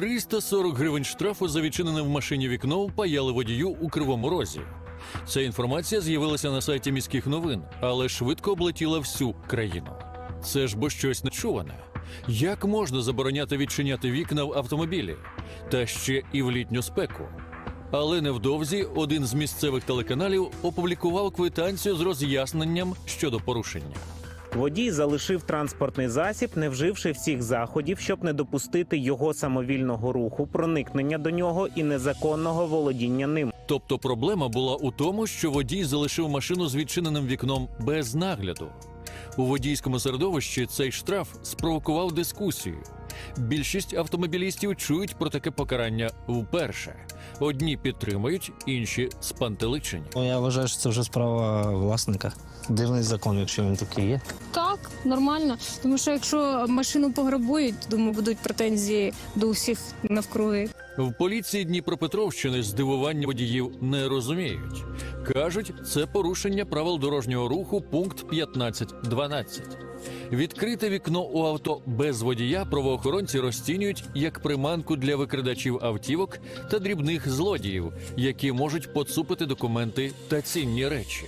340 гривень штрафу за відчинене в машині вікно впаяли водію у Кривому Розі. Ця інформація з'явилася на сайті міських новин, але швидко облетіла всю країну. Це ж бо щось нечуване. Як можна забороняти відчиняти вікна в автомобілі? Та ще і в літню спеку. Але невдовзі один з місцевих телеканалів опублікував квитанцію з роз'ясненням щодо порушення. Водій залишив транспортний засіб, не вживши всіх заходів, щоб не допустити його самовільного руху, проникнення до нього і незаконного володіння ним. Тобто проблема була у тому, що водій залишив машину з відчиненим вікном без нагляду. У водійському середовищі цей штраф спровокував дискусію. Більшість автомобілістів чують про таке покарання вперше. Одні підтримують, інші спантеличені. Ну, я вважаю, що це вже справа власника. Дивний закон, якщо він такий є. Так, нормально. Тому що якщо машину пограбують, думаю, будуть претензії до усіх навкруги. В поліції Дніпропетровщини здивування водіїв не розуміють. Кажуть, це порушення правил дорожнього руху пункт 15.12. Відкрите вікно у авто без водія правоохоронці розцінюють як приманку для викрадачів автівок та дрібних злодіїв, які можуть поцупити документи та цінні речі.